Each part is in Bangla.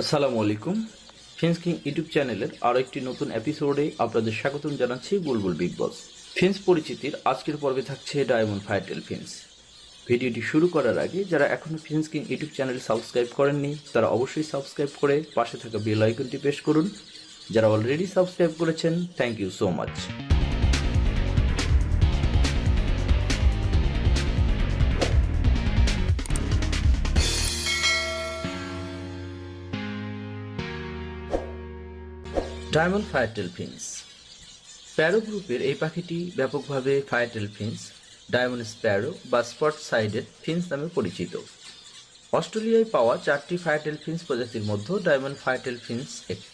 আসসালামু আলাইকুম। ফিন্স কিং ইউটিউব চ্যানেলের আরও একটি নতুন এপিসোডে আপনাদের স্বাগতম জানাচ্ছি বুলবুল বিগ বস ফিন্স পরিচিতির আজকের পর্বে থাকছে ডায়মন্ড ফাইটেল ফিন্স ভিডিওটি শুরু করার আগে যারা এখনও Finch King YouTube channel subscribe করেননি, তারা অবশ্যই সাবস্ক্রাইব করে পাশে থাকা বেল আইকনটি প্রেস করুন। যারা অলরেডি সাবস্ক্রাইব করেছেন thank you so much diamond firetail finch sparrow গ্রুপের এই পাখিটি ব্যাপকভাবে ফায়ারটেল ফিন্স ডায়মন্ড স্প্যারো বা স্পট সাইডেড ফিন্স নামে পরিচিত। অস্ট্রেলিয়ায় পাওয়া চারটি ফায়ারটেল ফিন্স প্রজাতির মধ্যে ডায়মন্ড ফায়ারটেল ফিন্স একটি।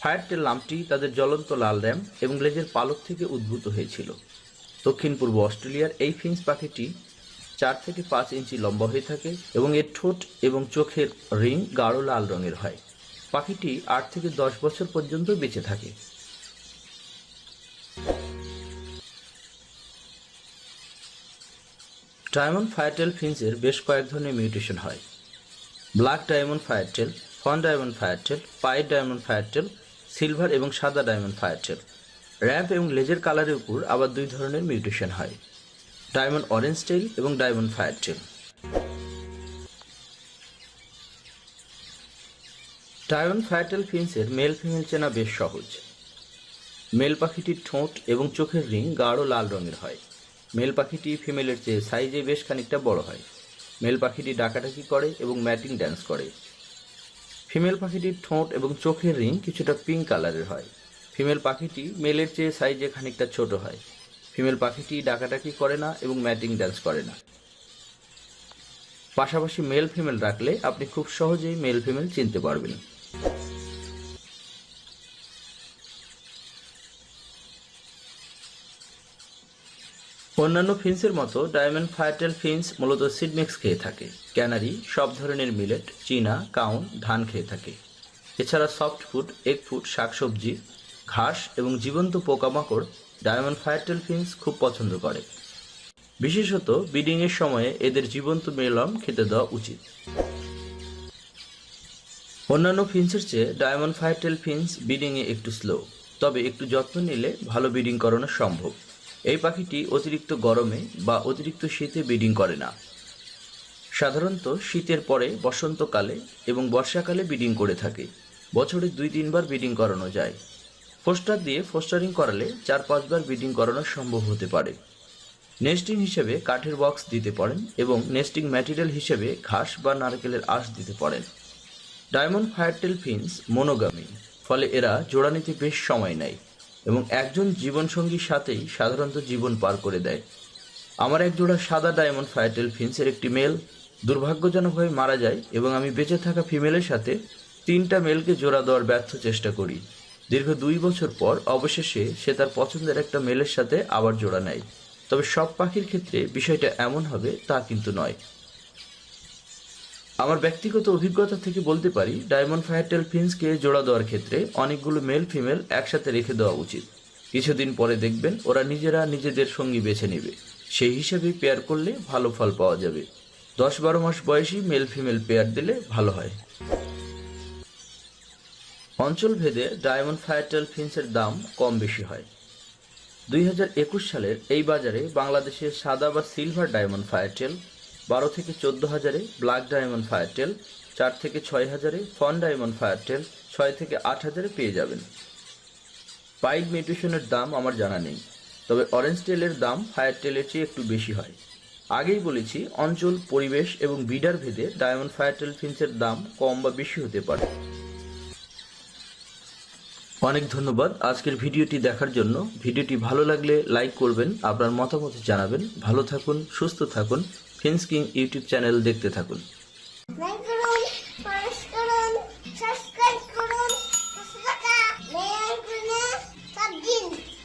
ফায়ারটেল নামটি তাদের জ্বলন্ত লাল র্যাম এবং লেজের পালক থেকে উদ্ভূত হয়েছিল। দক্ষিণ পূর্ব অস্ট্রেলিয়ার এই ফিন্স পাখিটি চার থেকে পাঁচ ইঞ্চি লম্বা হয়ে থাকে এবং এর ঠোঁট এবং চোখের রিং গাঢ় লাল রঙের হয়। পাখিটি আট থেকে দশ বছর পর্যন্ত বেঁচে থাকে। ডায়মন্ড ফায়ারটেল ফিন্সের বেশ কয়েক ধরনের মিউটেশন হয়। Black diamond firetail fawn diamond firetail pied diamond firetail silver এবং সাদা ডায়মন্ড ফায়ারটেল র্যাম্প এবং লেজের কালারের উপর আবার দুই ধরনের মিউটেশন হয়। ডায়মন্ড অরেঞ্জ টেল এবং ডায়মন্ড ফায়ারটেল ডায়মন্ড ফায়ারটেল ফিন্সের মেল ফিমেল চেনা বেশ সহজ। মেল পাখিটির ঠোঁট এবং চোখের রিং গাঢ় লাল রঙের হয়। মেল পাখিটি ফিমেলের চেয়ে সাইজে বেশ খানিকটা বড় হয়। মেল পাখিটি ডাকাডাকি করে এবং ম্যাটিং ড্যান্স করে। ফিমেল পাখিটির ঠোঁট এবং চোখের রিং কিছুটা পিঙ্ক কালারের হয়। ফিমেল পাখিটি মেলের চেয়ে সাইজে খানিকটা ছোট হয়। ফিমেল পাখিটি ডাকাডাকি করে না এবং ম্যাটিং ড্যান্স করে না। পাশাপাশি মেল ফিমেল রাখলে আপনি খুব সহজেই মেল ফিমেল চিনতে পারবেন। অন্যান্য ফিন্সের মতো ডায়মন্ড ফায়ারটেল ফিন্স মূলত সিডমিক্স খেয়ে থাকে। ক্যানারি, সব ধরনের মিলেট, চীনা, কাউন, ধান খেয়ে থাকে। এছাড়া সফট ফুড, এগ ফুড, শাকসবজি, ঘাস এবং জীবন্ত পোকামাকড় ডায়মন্ড ফায়ারটেল ফিন্স খুব পছন্দ করে। বিশেষত বিডিংয়ের সময়ে এদের জীবন্ত মেলম খেতে দেওয়া উচিত। অন্যান্য ফিন্সের চেয়ে ডায়মন্ড ফায়ারটেল ফিন্স বিডিংয়ে একটু স্লো, তবে একটু যত্ন নিলে ভালো বিডিং করানো সম্ভব। এই পাখিটি অতিরিক্ত গরমে বা অতিরিক্ত শীতে ব্রিডিং করে না। সাধারণত শীতের পরে বসন্তকালে এবং বর্ষাকালে ব্রিডিং করে থাকে। বছরে দুই তিনবার ব্রিডিং করানো যায়। ফোস্টার দিয়ে ফোস্টারিং করালে চার পাঁচবার ব্রিডিং করানো সম্ভব হতে পারে। নেস্টিং হিসেবে কাঠের বক্স দিতে পারেন এবং নেস্টিং ম্যাটেরিয়াল হিসেবে ঘাস বা নারকেলের আঁশ দিতে পারেন। ডায়মন্ড ফায়ারটেল ফিন্স মনোগামী, ফলে এরা জোড়া নিতে বেশ সময় নেয়। এবং একজন জীবনসঙ্গীর সাথেই সাধারণত জীবন পার করে দেয়। আমার এক জোড়া সাদা ডায়মন্ড ফায়ারটেল ফিন্সের একটি মেল দুর্ভাগ্যজনকভাবে মারা যায় এবং আমি বেঁচে থাকা ফিমেলের সাথে তিনটা মেলকে জোড়া দেওয়ার ব্যর্থ চেষ্টা করি। দীর্ঘ দুই বছর পর অবশেষে সে তার পছন্দের একটা মেলের সাথে আবার জোড়া নেয়। তবে সব পাখির ক্ষেত্রে বিষয়টা এমন হবে তা কিন্তু নয়। আমার ব্যক্তিগত অভিজ্ঞতা থেকে বলতে পারি, ডায়মন্ড ফায়ারটেল ফিন্সকে জোড়া দেওয়ার ক্ষেত্রে অনেকগুলো মেল ফিমেল একসাথে রেখে দেওয়া উচিত। কিছুদিন পরে দেখবেন ওরা নিজেরা নিজেদের সঙ্গী বেছে নেবে। সেই হিসেবে পেয়ার করলে ভালো ফল পাওয়া যাবে। দশ বারো মাস বয়সী মেল ফিমেল পেয়ার দিলে ভালো হয়। অঞ্চল ভেদে ডায়মন্ড ফায়ারটেল ফিন্সের দাম কম বেশি হয়। দুই হাজার একুশ সালের এই বাজারে বাংলাদেশের সাদা বা সিলভার ডায়মন্ড ফায়ারটেল বারো থেকে চোদ্দ হাজারে ব্ল্যাক ডায়মন্ড ফায়ারটেল চার থেকে ছয় হাজারে ফন ডায়মন্ড ফায়ারটেল ছয় থেকে আট হাজারে পেয়ে যাবেন। পাইড মিউটেশনের দাম আমার জানা নেই, তবে অরেঞ্জ টেলের দাম ফায়ারটেলের চেয়ে একটু বেশি হয়। আগেই বলেছি, অঞ্চল, পরিবেশ এবং বিডার ভেদে ডায়মন্ড ফায়ারটেল ফিন্সের দাম কম বা বেশি হতে পারে। অনেক ধন্যবাদ আজকের ভিডিওটি দেখার জন্য। ভিডিওটি ভালো লাগলে লাইক করবেন, আপনার মতামত জানাবেন। ভালো থাকুন, সুস্থ থাকুন। ফিন্স কিং ইউটিউব চ্যানেল দেখতে থাকুন।